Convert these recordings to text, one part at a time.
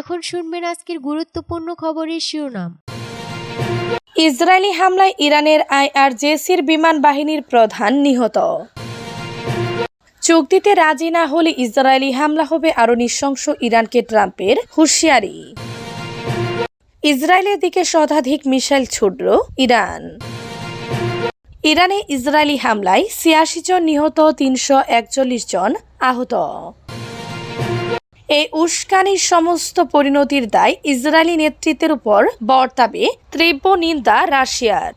এখন শুনবেন আজকের গুরুত্বপূর্ণ খবরের শিরোনাম। ইসরায়েলি হামলায় ইরানের আইআরজেসির বিমান বাহিনীর প্রধান নিহত। চুক্তিতে রাজি না হলে ইসরায়েলি হামলা হবে আরও নৃশংস ইরানকে ট্রাম্পের হুঁশিয়ারি। ইসরায়েলের দিকে শতাধিক মিসাইল ছুটল ইরান। ইরানে ইসরায়েলি হামলায় ছিয়াশি জন নিহত, তিনশো একচল্লিশ জন আহত। এই উস্কানির সমস্ত পরিণতির দায় ইসরায়েলি নেতৃত্বের উপর বর্তাবে তীব্র নিন্দা রাশিয়ার।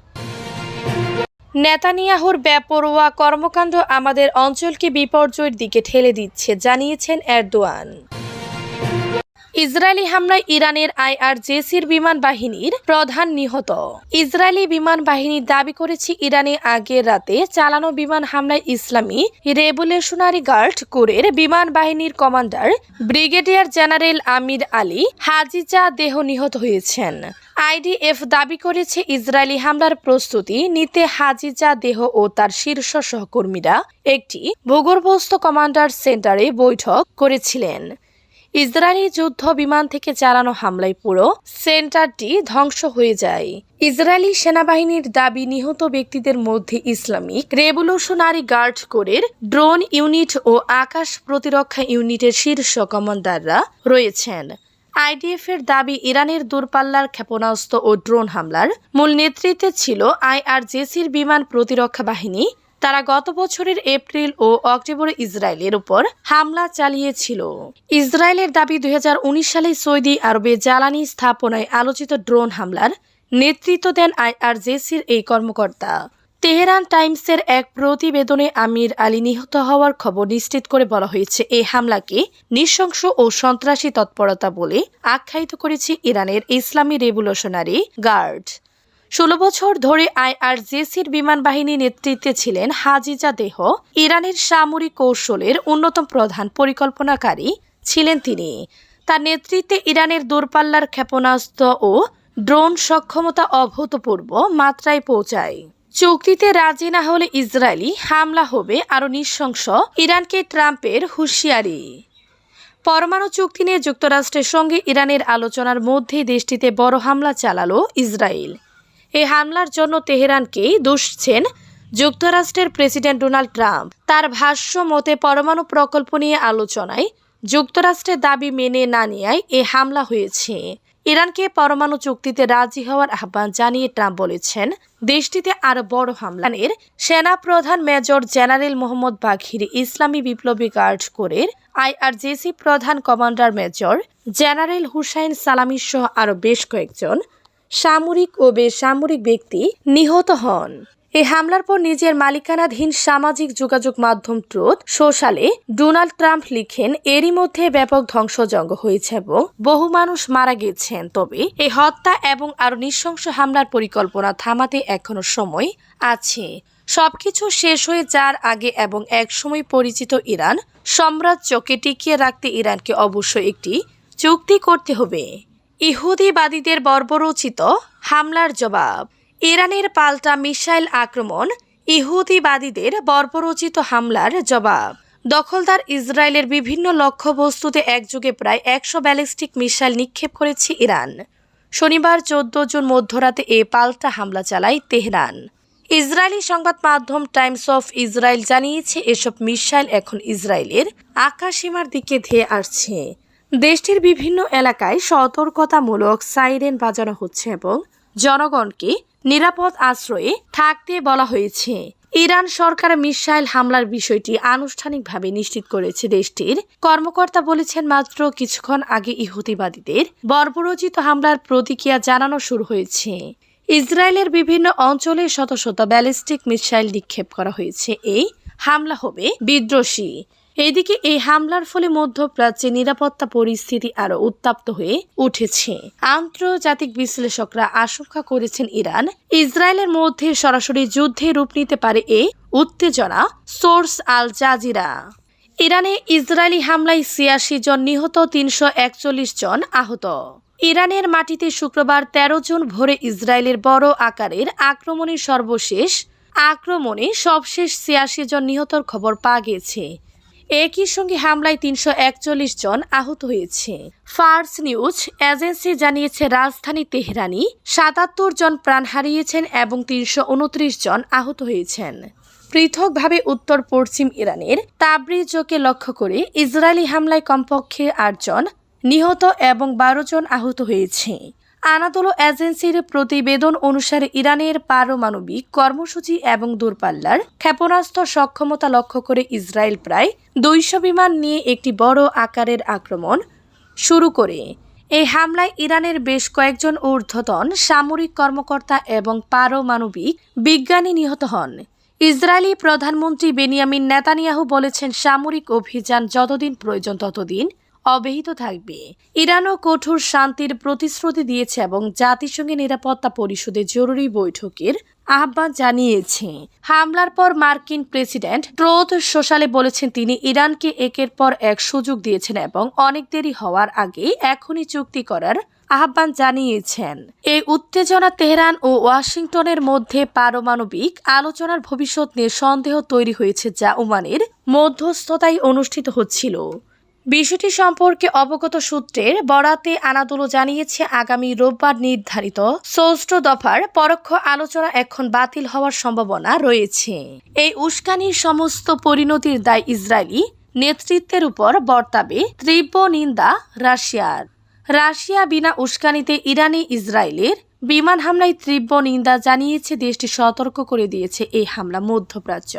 নেতানিয়াহুর বেপরোয়া কর্মকাণ্ড আমাদের অঞ্চলকে বিপর্যয়ের দিকে ঠেলে দিচ্ছে, জানিয়েছেন এরদোয়ান। ইসরায়েলি হামলায় ইরানের আইআরজেসির বিমান বাহিনীর প্রধান নিহত। ইসরায়েলি বিমান বাহিনী দাবি করেছে ইরানে আগের রাতে চালানো বিমান হামলায় ইসলামী রেভলিউশনারি গার্ড কোরের বিমান বাহিনীর commander brigadier general Amir Ali Hajizadeh নিহত হয়েছেন। আইডিএফ দাবি করেছে ইসরায়েলি হামলার প্রস্তুতি নিতে হাজিজা দেহ ও তার শীর্ষ সহকর্মীরা একটি ভূগর্ভস্থ কমান্ডার সেন্টারে বৈঠক করেছিলেন। ইসরায়েলি যুদ্ধ বিমান থেকে চালানো হামলায় পুরো সেন্টারটি ধ্বংস হয়ে যায়। ইসরায়েলি সেনাবাহিনীর দাবি, নিহত ব্যক্তিদের মধ্যে ইসলামিক রেভলিউশনারি গার্ড কোরের ড্রোন ইউনিট ও আকাশ প্রতিরক্ষা ইউনিটের শীর্ষ কমান্ডাররা রয়েছেন। আইডিএফ এর দাবি, ইরানের দূরপাল্লার ক্ষেপণাস্ত্র ও ড্রোন হামলার মূল নেতৃত্বে ছিল আইআরজেসির বিমান প্রতিরক্ষা বাহিনী তারা গত বছরের এপ্রিল ও অক্টোবরে ইসরায়েলের উপর হামলা চালিয়েছিল। ইসরায়েলের দাবি, দুই সালে সৌদি আরবে জ্বালানি স্থাপনায় আলোচিত ড্রোন হামলার নেতৃত্ব দেন আইআরজেসির এই কর্মকর্তা। তেহরান টাইমসের এক প্রতিবেদনে আমির আলী নিহত হওয়ার খবর নিশ্চিত করে বলা হয়েছে, এই হামলাকে নৃশংস ও সন্ত্রাসী তৎপরতা বলে আখ্যায়িত করেছে ইরানের ইসলামী রেভলিউশনারি গার্ড। ষোলো বছর ধরে আইআরজেসির বিমান বাহিনী নেতৃত্বে ছিলেন হাজিজা দেহ। ইরানের সামরিক কৌশলের অন্যতম প্রধান পরিকল্পনাকারী ছিলেন তিনি। তার নেতৃত্বে ইরানের দূরপাল্লার ক্ষেপণাস্ত্র ও ড্রোন সক্ষমতা অভূতপূর্ব মাত্রায় পৌঁছায়। চুক্তিতে রাজি না হলে ইসরায়েলি হামলা হবে আরও নৃশংস ইরানকে ট্রাম্পের হুঁশিয়ারি। পরমাণু চুক্তি নিয়ে যুক্তরাষ্ট্রের সঙ্গে ইরানের আলোচনার মধ্যেই দেশটিতে বড় হামলা চালালো ইসরায়েল। এই হামলার জন্য তেহরানকেই দুষছেন যুক্তরাষ্ট্রের প্রেসিডেন্ট ডোনাল্ড ট্রাম্প। তার ভাষ্য মতে, পরমাণু প্রকল্প নিয়ে আলোচনায় যুক্তরাষ্ট্রের দাবি মেনে না নেয়ায় এ হামলা হয়েছে। ইরানকে পরমাণু চুক্তিতে রাজি হওয়ার আহ্বান জানিয়ে ট্রাম্প বলেছেন, দেশটিতে আরও বড় হামলানের সেনা প্রধান মেজর জেনারেল মোহাম্মদ বাঘির ইসলামী বিপ্লবী গার্ড কোরের আইআরজেসি প্রধান কমান্ডার মেজর জেনারেল হুসাইন সালামি সহ আরও বেশ কয়েকজন সামরিক ও বেসামরিক ব্যক্তি নিহত হন। এই হামলার পর নিজের মালিকানাধীন সামাজিক যোগাযোগ মাধ্যম ট্রুথ সোশ্যালে ডোনাল্ড ট্রাম্প লিখেন, এরই মধ্যে ব্যাপক ধ্বংসজঙ্গ হয়েছে এবং বহু মানুষ মারা গেছেন। তবে এই হত্যা এবং আরও নৃশংস হামলার পরিকল্পনা থামাতে এখনও সময় আছে। সবকিছু শেষ হয়ে যাওয়ার আগে এবং একসময় পরিচিত ইরান সাম্রাজ্যকে টিকিয়ে রাখতে ইরানকে অবশ্যই একটি চুক্তি করতে হবে। ইহুদিবাদীদের বর্বরোচিত হামলার জবাব। ইরানের পাল্টা মিসাইল আক্রমণ ইহুদিবাদীদের বর্বরোচিত হামলার জবাব। দখলদার ইসরায়েলের বিভিন্ন লক্ষ্যবস্তুতে একযোগে প্রায় একশো ব্যালিস্টিক মিসাইল নিক্ষেপ করেছে ইরান। শনিবার চোদ্দ জুন মধ্যরাতে এ পাল্টা হামলা চালায় তেহরান। ইসরায়েলি সংবাদ মাধ্যম টাইমস অফ ইসরায়েল জানিয়েছে, এসব মিসাইল এখন ইসরায়েলের আকাশসীমার দিকে ধেয়ে আসছে। দেশটির বিভিন্ন এলাকায় সতর্কতামূলক সাইরেন বাজানো হচ্ছে এবং জনগণকে নিরাপদ আশ্রয়ে থাকতে বলা হয়েছে। ইরান সরকার মিসাইল হামলার বিষয়টি আনুষ্ঠানিকভাবে নিশ্চিত করেছে দেশটির। কর্মকর্তা বলেছেন, মাত্র কিছুক্ষণ আগে ইহুদিবাদীদের বর্বরোচিত হামলার প্রতিক্রিয়া জানানো শুরু হয়েছে। ইসরায়েলের বিভিন্ন অঞ্চলে শত শত ব্যালিস্টিক মিসাইল নিক্ষেপ করা হয়েছে। এই হামলা হবে বিদ্রোহী। এদিকে এই হামলার ফলে মধ্যপ্রাচ্যে নিরাপত্তা পরিস্থিতি আরও উত্তাপ্ত হয়ে উঠেছে। আন্তর্জাতিক বিশ্লেষকরা আশঙ্কা করেছেন ইরান ইসরায়েলের মধ্যে সরাসরি যুদ্ধে রূপ নিতে পারে এই উত্তেজনা, সোর্স আল জাজিরা। ইরানে ইসরায়েলি হামলায় ছিয়াশি জন নিহত, তিনশো একচল্লিশ জন আহত। ইরানের মাটিতে শুক্রবার ১৩ জন ভোরে ইসরায়েলের বড় আকারের আক্রমণের সর্বশেষ আক্রমণে সবশেষ ছিয়াশি জন নিহতর খবর পাওয়া গেছে একই সঙ্গে হামলায় তিনশো একচল্লিশ জন আহত হয়েছে। ফার্স নিউজ এজেন্সি জানিয়েছে, রাজধানী তেহরানি সাতাত্তর জন প্রাণ হারিয়েছেন এবং তিনশো উনত্রিশ জন আহত হয়েছেন। পৃথকভাবে উত্তর পশ্চিম ইরানের তাবরিজকে লক্ষ্য করে ইসরায়েলি হামলায় কমপক্ষে আটজন নিহত এবং বারো জন আহত হয়েছে। আনাদোলো এজেন্সির প্রতিবেদন অনুসারে ইরানের পারমাণবিক কর্মসূচি এবং দূরপাল্লার ক্ষেপণাস্ত্র সক্ষমতা লক্ষ্য করে ইসরায়েল প্রায় দুইশো বিমান নিয়ে একটি বড় আকারের আক্রমণ শুরু করে। এই হামলায় ইরানের বেশ কয়েকজন ঊর্ধ্বতন সামরিক কর্মকর্তা এবং পারমাণবিক বিজ্ঞানী নিহত হন। ইসরায়েলি প্রধানমন্ত্রী বেনিয়ামিন নেতানিয়াহু বলেছেন, সামরিক অভিযান যতদিন প্রয়োজন ততদিন অব্যাহত থাকবে। ইরানও কঠোর শান্তির প্রতিশ্রুতি দিয়েছে এবং জাতিসংঘের নিরাপত্তা পরিষদের জরুরি বৈঠকের আহ্বান জানিয়েছে। হামলার পর মার্কিন প্রেসিডেন্ট ট্রোথ সোশ্যালে বলেছেন তিনি ইরানকে একের পর এক সুযোগ দিয়েছেন এবং অনেক দেরি হওয়ার আগে এখনই চুক্তি করার আহ্বান জানিয়েছেন। এই উত্তেজনা তেহরান ও ওয়াশিংটনের মধ্যে পারমাণবিক আলোচনার ভবিষ্যৎ নিয়ে সন্দেহ তৈরি হয়েছে যা ওমানের মধ্যস্থতায় অনুষ্ঠিত হচ্ছিল। বিষয়টি সম্পর্কে অবগত সূত্রের বরাতে আনাদোলো জানিয়েছে, আগামী রোববার নির্ধারিত ষষ্ঠ দফার পরোক্ষ আলোচনা এখন বাতিল হওয়ার সম্ভাবনা রয়েছে। এই উস্কানির সমস্ত পরিণতির দায় ইসরায়েলি নেতৃত্বের উপর বর্তাবে তীব্র নিন্দা রাশিয়ার। রাশিয়া বিনা উস্কানিতে ইরানি ইসরায়েলের বিমান হামলায় তীব্র নিন্দা জানিয়েছে, দেশটি সতর্ক করে দিয়েছে এই হামলা মধ্যপ্রাচ্য।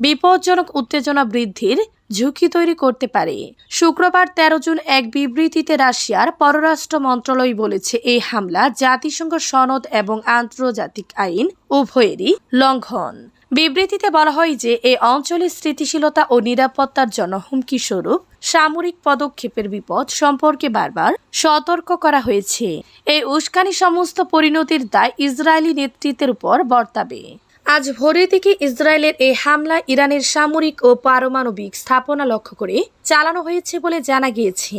বিপজ্জনক উত্তেজনা বৃদ্ধির ঝুঁকি তৈরি করতে পারে। শুক্রবার তেরো জুন এক বিবৃতিতে রাশিয়ার পররাষ্ট্র মন্ত্রণালয় বলেছে, এই হামলা জাতিসংঘ সনদ এবং আন্তর্জাতিক আইন উভয়েরই লঙ্ঘন। বিবৃতিতে বলা হয় যে এই অঞ্চলের স্থিতিশীলতা ও নিরাপত্তার জন্য হুমকি স্বরূপ সামরিক পদক্ষেপের বিপদ সম্পর্কে বারবার সতর্ক করা হয়েছে। এই উস্কানি সমস্ত পরিণতির দায় ইসরায়েলি নেতৃত্বের উপর বর্তাবে। আজ ভোরের দিকে ইসরায়েলের এই হামলা ইরানের সামরিক ও পারমাণবিক স্থাপনা লক্ষ্য করে চালানো হয়েছে বলে জানা গিয়েছে।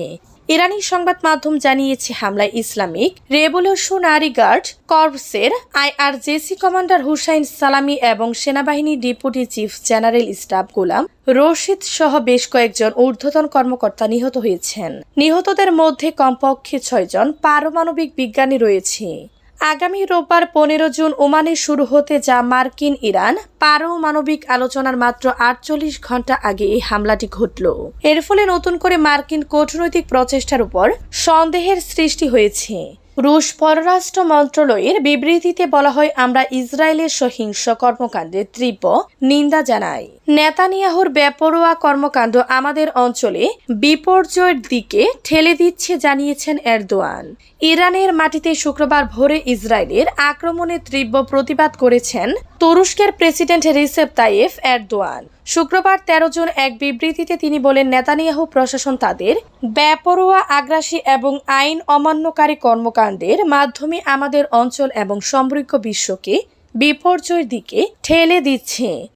ইরানি সংবাদ মাধ্যম জানিয়েছে, হামলায় ইসলামিক রেভলিউশনারি গার্ড কর্পসের আইআরজেসি কমান্ডার হুসাইন সালামি এবং সেনাবাহিনী deputy chief general staff Gholam Rashid সহ বেশ কয়েকজন ঊর্ধ্বতন কর্মকর্তা নিহত হয়েছেন। নিহতদের মধ্যে কমপক্ষে ছয়জন পারমাণবিক বিজ্ঞানী রয়েছে। আগামী রোববার পনেরো জুন ওমানে শুরু হতে যা মার্কিন ইরান, পারমাণবিক আলোচনার মাত্র আটচল্লিশ ঘণ্টা আগে এই হামলাটি ঘটল। এর ফলে নতুন করে মার্কিন কূটনৈতিক প্রচেষ্টার উপর সন্দেহের সৃষ্টি হয়েছে। রুশ পররাষ্ট্র মন্ত্রণালয়ের বিবৃতিতে বলা হয়, আমরা ইসরায়েলের সহিংস কর্মকাণ্ডের তীব্র নিন্দা জানাই। নেতানিয়াহুর বেপরোয়া কর্মকাণ্ড আমাদের অঞ্চলে বিপর্যয়ের দিকে ঠেলে দিচ্ছে জানিয়েছেন এরদোয়ান। ইরানের মাটিতে শুক্রবার ভোরে ইসরায়েলের আক্রমণে তীব্র প্রতিবাদ করেছেন তুরস্কের প্রেসিডেন্ট রিসেপ তাইয়েফ এরদোয়ান। শুক্রবার তেরো জন এক বিবৃতিতে তিনি বলেন, নেতানিয়াহু প্রশাসন তাদের বেপরোয়া আগ্রাসী এবং আইন অমান্যকারী কর্মকাণ্ডের মাধ্যমে আমাদের অঞ্চল এবং সমৃদ্ধ বিশ্বকে বিপর্যয়ের দিকে ঠেলে দিচ্ছে।